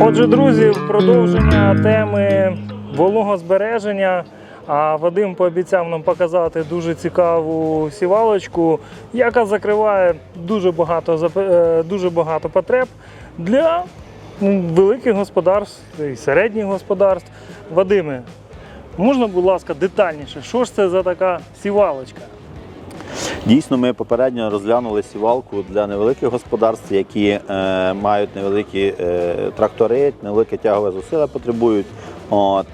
Отже, друзі, продовження теми вологозбереження. А Вадим пообіцяв нам показати дуже цікаву сівалочку, яка закриває дуже багато, е, дуже багато потреб для ну, великих господарств і середніх господарств. Вадиме, можна, будь ласка, детальніше, що ж це за така сівалочка? Дійсно, ми попередньо розглянули сівалку для невеликих господарств, які е, мають невеликі е, трактори, невелике тягове зусилля потребують. От.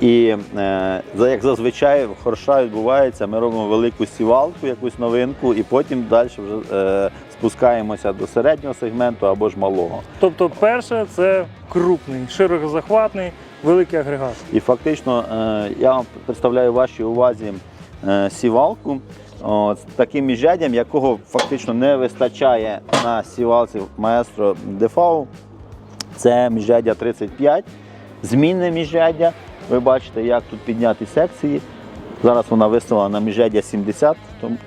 І е, як зазвичай в хорша відбувається, ми робимо велику сівалку, якусь новинку, і потім далі вже е, спускаємося до середнього сегменту або ж малого. Тобто, перше, це крупний, широкозахватний, великий агрегат. І фактично е, я представляю вашій увазі е, сівалку з таким міжряддям, якого фактично не вистачає на сівалці Maestro DV. Це міжряддя 35, змінне міжряддя. Ви бачите, як тут підняті секції. Зараз вона виставлена на міжряддя 70,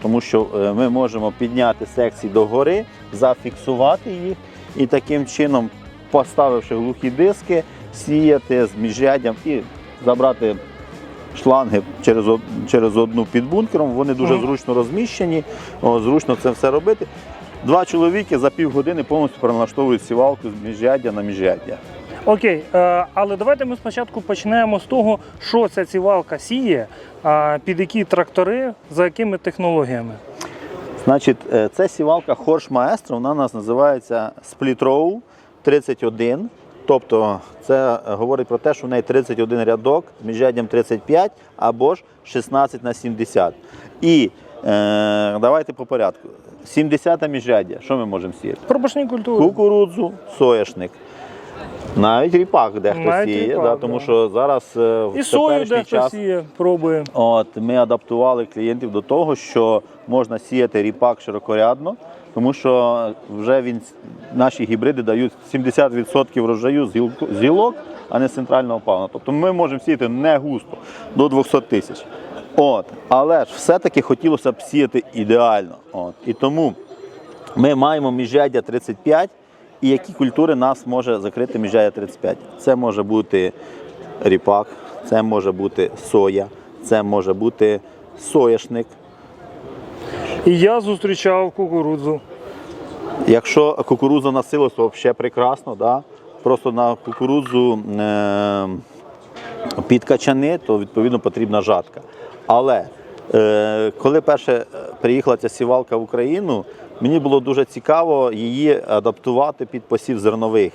тому- що е, ми можемо підняти секції догори, зафіксувати їх і таким чином, поставивши глухі диски, сіяти з міжряддям і забрати шланги через, через одну під бункером. Вони дуже зручно розміщені, о, зручно це все робити. Два чоловіки за півгодини повністю переналаштовують сівалку з міжряддя на міжряддя. Окей, е, але давайте ми спочатку почнемо з того, що ця цівалка сіє, під які трактори, за якими технологіями. Значить, е, це сівалка Хорш Маестро, вона у нас називається Split Row 31. Тобто це говорить про те, що в неї 31 рядок з міжряддям 35 або ж 16 на 70. І е, давайте по порядку. 70 міжряддя, що ми можемо сіяти? Пробашні культури. Кукурудзу, соняшник. Навіть ріпак дехто Навіть сіє, ріпак, да, тому да. що зараз е, в І сою теперішній дехто час сіє, пробує. От ми адаптували клієнтів до того, що можна сіяти ріпак широкорядно, тому що вже він наші гібриди дають 70% врожаю з гілок, а не з центрального пална. Тобто ми можемо сіяти не густо до 200 тисяч. От, але ж все-таки хотілося б сіяти ідеально. От, і тому ми маємо міжряддя 35, і які культури нас може закрити міжряддя 35. Це може бути ріпак, це може бути соя, це може бути соняшник. І я зустрічав кукурудзу. Якщо кукурудза на то взагалі прекрасно. Да? Просто на кукурудзу е- під качани, то відповідно потрібна жатка. Але е- коли перше е, приїхала ця сівалка в Україну, мені було дуже цікаво її адаптувати під посів зернових.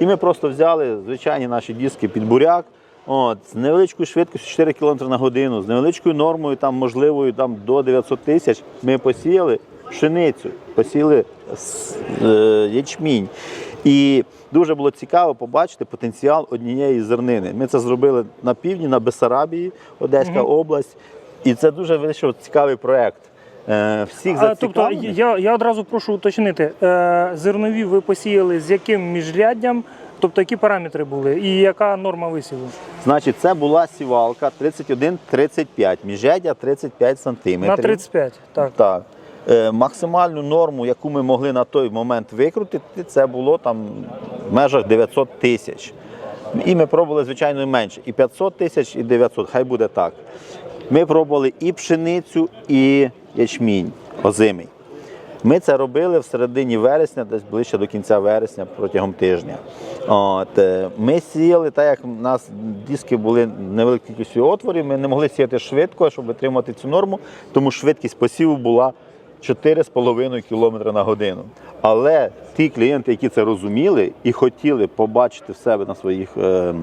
І ми просто взяли звичайні наші диски під буряк. От, з невеличкою швидкістю 4 км на годину, з невеличкою нормою, там, можливою там, до 900 тисяч, ми посіяли пшеницю, посіяли е, ячмінь. І дуже було цікаво побачити потенціал однієї зернини. Ми це зробили на півдні, на Бесарабії, Одеська область. І це дуже вийшов цікавий проєкт. Е, Всіх А, тобто я, я одразу прошу уточнити, е, зернові ви посіяли з яким міжряддям, тобто які параметри були і яка норма висіву? Значить, це була сівалка 31-35, міжряддя 35 сантиметрів. На 35, так. Так. Е, максимальну норму, яку ми могли на той момент викрутити, це було там в межах 900 тисяч. І ми пробували, звичайно, менше. І 500 тисяч, і 900, хай буде так. Ми пробували і пшеницю, і ячмінь озимий. Ми це робили в середині вересня, десь ближче до кінця вересня, протягом тижня. От, е, ми сіяли, так як у нас диски були невеликою кількістю отворів, ми не могли сіяти швидко, щоб витримати цю норму, тому швидкість посіву була 4,5 км на годину. Але ті клієнти, які це розуміли і хотіли побачити в себе на своїх е,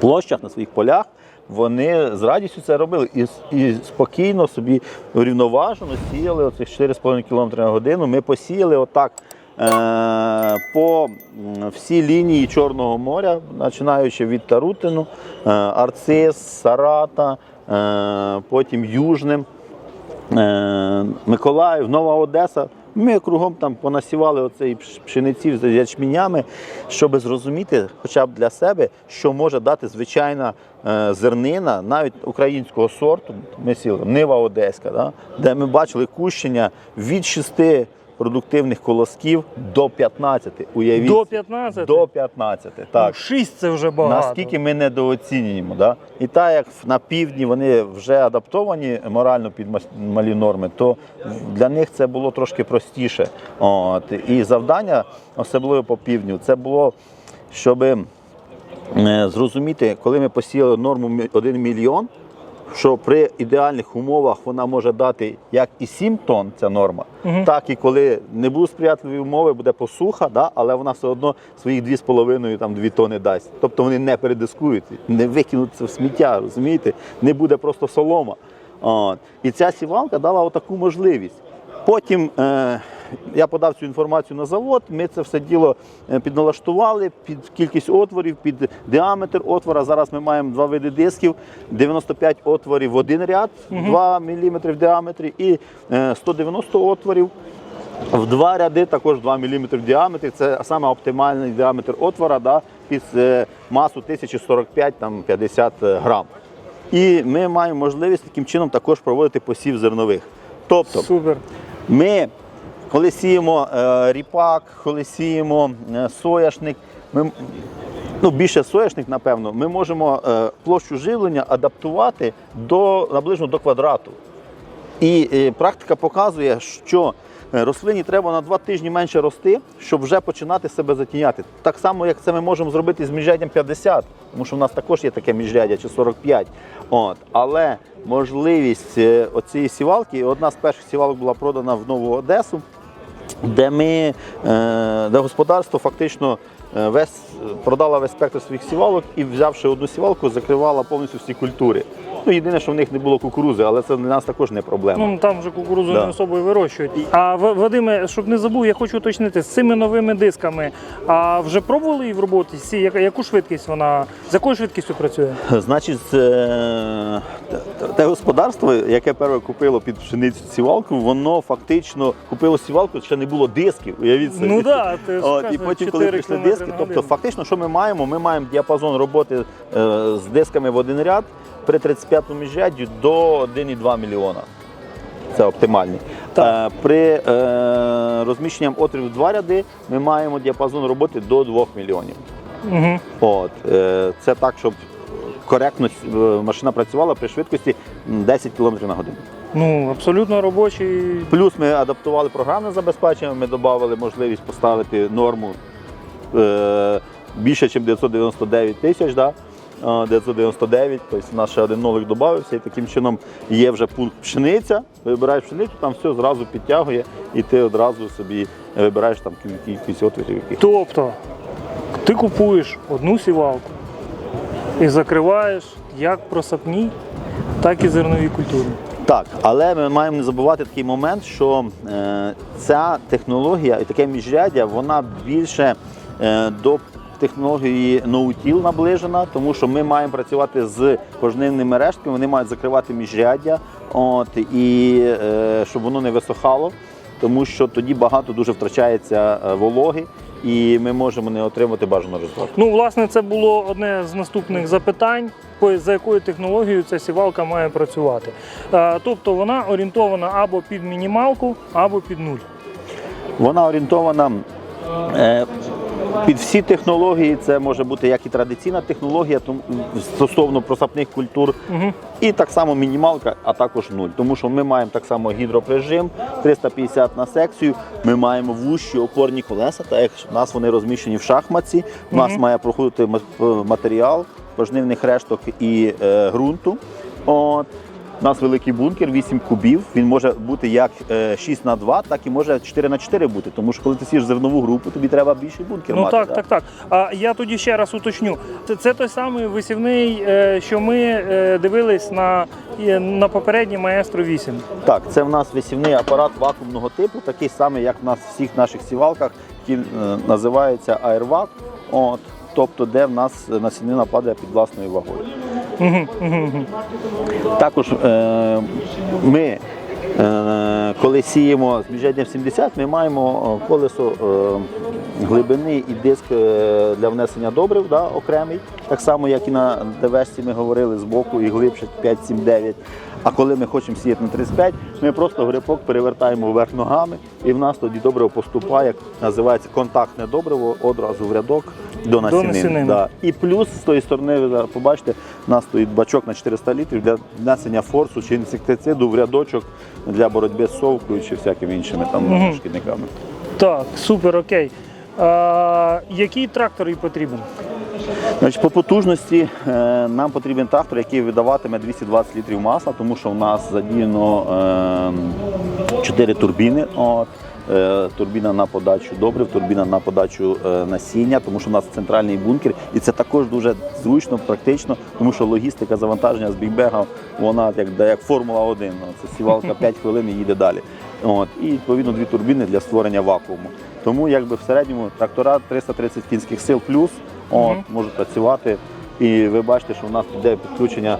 площах, на своїх полях, вони з радістю це робили і, і спокійно собі врівноважено сіяли оцих 4,5 км на годину. Ми посіяли отак е, по всій лінії Чорного моря, починаючи від Тарутину, е, Арцис, Сарата, е, потім Южним. Е, Миколаїв, Нова Одеса. Ми кругом там понасівали оцей пш- пшениці з ячмінями, щоб зрозуміти, хоча б для себе, що може дати звичайна е, зернина, навіть українського сорту. Ми сіли Нива Одеська, да, де ми бачили кущення від 6 продуктивних колосків до 15. Уявіть. До 15? До 15, так. 6 це вже багато. Наскільки ми недооцінюємо. Да? І так як на півдні вони вже адаптовані морально під малі норми, то для них це було трошки простіше. От. І завдання, особливо по півдню, це було, щоб зрозуміти, коли ми посіяли норму мі- 1 мільйон, що при ідеальних умовах вона може дати як і 7 тонн, ця норма, так і коли не будуть сприятливі умови, буде посуха, да, але вона все одно своїх 2,5 там 2 тонни дасть. Тобто вони не передискують, не викинуть це в сміття, розумієте? Не буде просто солома. От. І ця сівалка дала отаку можливість. Потім е, я подав цю інформацію на завод. Ми це все діло е, підналаштували під кількість отворів, під діаметр отвора. Зараз ми маємо два види дисків: 95 отворів в один ряд, 2 мм в діаметрі, і е, 190 отворів. В два ряди також 2 мм в діаметрі. Це саме оптимальний діаметр отвора да, під е, масу 1045-50 грам. І ми маємо можливість таким чином також проводити посів зернових. Тобто Супер. ми, коли сіємо е, ріпак, коли сіємо е, сояшник, ми, ну, більше сояшник, напевно, ми можемо е, площу живлення адаптувати до, наближно до квадрату. І практика показує, що рослині треба на два тижні менше рости, щоб вже починати себе затіняти. Так само, як це ми можемо зробити з міжряддям 50, тому що в нас також є таке міжряддя чи 45. От. Але можливість оцієї сівалки, одна з перших сівалок була продана в Нову Одесу, де ми, е, де господарство фактично е, весь продало весь спектр своїх сівалок і, взявши одну сівалку, закривала повністю всі культури. Ну, єдине, що в них не було кукурузи, але це для нас також не проблема. Ну там вже кукурудзу Да. не особо вирощують. А Вадиме, щоб не забув, я хочу уточнити з цими новими дисками. А вже пробували її в роботі? Яку швидкість вона з якою швидкістю працює? Значить, е, те- господарство, яке перше купило під пшеницю сівалку, воно фактично купило сівалку, ще не було дисків. Уявіть собі. Ну да, ти От, і потім, коли прийшли диски, тобто фактично, що ми маємо? Ми маємо діапазон роботи е, з дисками в один ряд при 35-му міжрядді до 1,2 мільйона. Це оптимальний. Так. Е, При е, розміщенні отворів в два ряди ми маємо діапазон роботи до 2 мільйонів. Угу. От, е, це так, щоб коректно е, машина працювала при швидкості 10 км на годину. Ну абсолютно робочий. Плюс ми адаптували програмне забезпечення, ми додали можливість поставити норму е, більше, ніж 999 тисяч. Да? Е, 999, тобто у нас ще один нолик додався, і таким чином є вже пункт пшениця. Вибираєш пшеницю, там все зразу підтягує, і ти одразу собі вибираєш там кіль- кількість отворів. Тобто ти купуєш одну сівалку і закриваєш як просапні, так і зернові культури. Так, але ми маємо не забувати такий момент, що е, ця технологія і таке міжряддя, вона більше е, до технології ноутіл наближена, тому що ми маємо працювати з пожнивними рештками, вони мають закривати міжряддя, от, і е, щоб воно не висохало, тому що тоді багато дуже втрачається е, вологи, і ми можемо не отримати бажаного результату. Ну, власне, це було одне з наступних запитань, за якою технологією ця сівалка має працювати. Е, Тобто вона орієнтована або під мінімалку, або під нуль. Вона орієнтована е, під всі технології. Це може бути як і традиційна технологія тому- стосовно просапних культур, Угу. і так само мінімалка, а також нуль. Тому що ми маємо так само гідроприжим 350 на секцію. Ми маємо вущі опорні колеса, так як в нас вони розміщені в шахматці. У нас Мгм. має проходити ма- матеріал пожнивних решток і е, ґрунту. От. У нас великий бункер, 8 кубів. Він може бути як е, 6 на 2, так і може 4 на 4 бути. Тому що коли ти сієш зернову групу, тобі треба більший бункер Ну мати. так, да? так, так. А я тоді ще раз уточню. Це, це той самий висівний, е, що ми е, дивились на, е, на попередній маестро 8. Так, це в нас висівний апарат вакуумного типу, такий самий, як в нас в всіх наших сівалках, який е, називається аервак. От, тобто, де в нас насінина падає під власною вагою. Також е, ми, е, коли сіємо з бюджетом 70, ми маємо е, колесо глибини і диск для внесення добрив окремий, так само, як і на ДВСці ми говорили з боку і глибше 5-7-9. А коли ми хочемо сіяти на 35, ми просто грибок перевертаємо вверх ногами, і в нас тоді добриво поступає, як називається контактне добриво, одразу в рядок до насінин. Да. І плюс з тої сторони, ви зараз побачите, у нас стоїть бачок на 400 літрів для внесення форсу чи інсектициду в рядочок для боротьби з совкою чи всякими іншими там шкідниками. Так, супер, окей. А, який трактор їй потрібен? Значить, по потужності е, нам потрібен трактор, який видаватиме 220 літрів масла, тому що в нас задіяно е, 4 турбіни. От. Е, Турбіна на подачу добрив, турбіна на подачу е, насіння, тому що в нас центральний бункер, і це також дуже зручно, практично, тому що логістика завантаження з бігбега, вона як, як Формула 1. ну, Це сівалка 5 хвилин і їде далі. От. І відповідно дві турбіни для створення вакууму. Тому якби в середньому трактора 330 кінських сил плюс от, можуть працювати. І ви бачите, що в нас йде підключення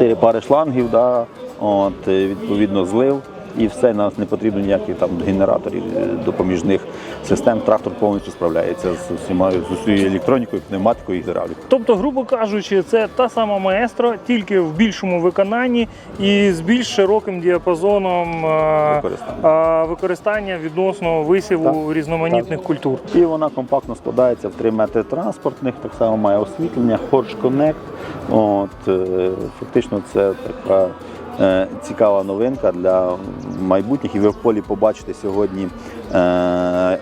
е, пари шлангів, да, от, відповідно злив. І все, нас не потрібно ніяких там генераторів е, допоміжних систем. Трактор повністю справляється з усіма з усією електронікою, пневматикою і гідравлікою. Тобто, грубо кажучи, це та сама маестро, тільки в більшому виконанні і з більш широким діапазоном Використання. використання відносно висіву різноманітних культур. І вона компактно складається в 3 метри транспортних, так само має освітлення, Horsch Connect. От, е, фактично це така е, цікава новинка для майбутніх. І ви в полі побачите сьогодні е,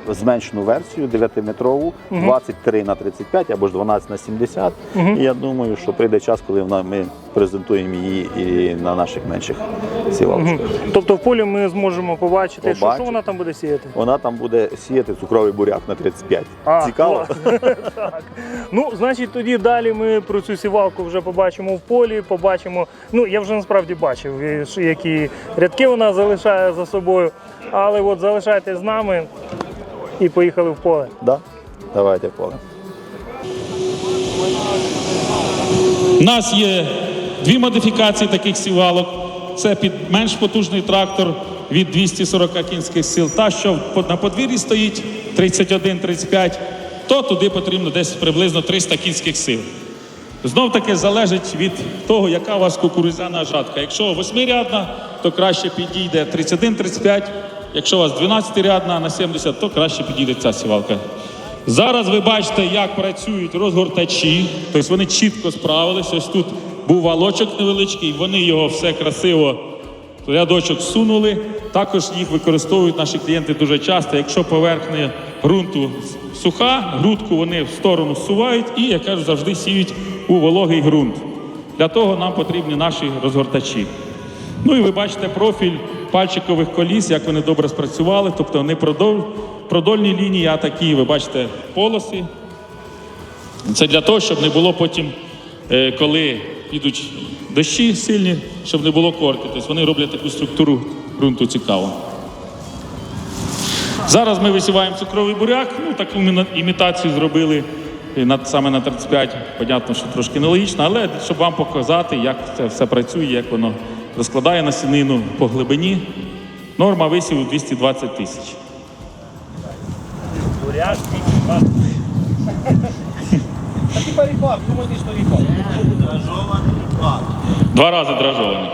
зменшену версію 9-метрову, 23 на 35 або ж 12 на 70. І я думаю, що прийде час, коли вона, ми презентуємо її і на наших менших сівалках. Тобто в полі ми зможемо побачити, що, що вона там буде сіяти. Вона там буде сіяти цукровий буряк на 35. А, Цікаво? клас. так. Ну, значить, тоді далі ми про цю сівалку вже побачимо в полі, побачимо. Ну, я вже насправді бачив, які рядки вона залишає за собою. Але от залишайтесь з нами і поїхали в поле. Да? Давайте поле. У нас є дві модифікації таких сівалок. Це під менш потужний трактор від 240 кінських сил. Та, що на подвір'ї стоїть 31-35, то туди потрібно десь приблизно 300 кінських сил. Знов таки залежить від того, яка у вас кукурудзяна жатка. Якщо восьмирядна, то краще підійде 31-35. Якщо у вас 12-рядна на 70, то краще підійде ця сівалка. Зараз ви бачите, як працюють розгортачі, тобто вони чітко справились. Ось тут був валочок невеличкий, вони його все красиво в рядочок сунули. Також їх використовують наші клієнти дуже часто. Якщо поверхня ґрунту суха, грудку вони в сторону сувають і, як кажуть, завжди сіють у вологий ґрунт. Для того нам потрібні наші розгортачі. Ну і ви бачите профіль пальчикових коліс, як вони добре спрацювали, тобто вони продоль, продольні лінії, а такі, ви бачите, полоси. Це для того, щоб не було потім, е, коли підуть дощі сильні, щоб не було корки. Тобто вони роблять таку структуру ґрунту цікаву. Зараз ми висіваємо цукровий буряк, ну таку імі- імітацію зробили е, саме на 35. Понятно, що трошки нелогічно, але щоб вам показати, як це все працює, як воно розкладає насінину по глибині. Норма висіву 220 тисяч. Два рази дражовані.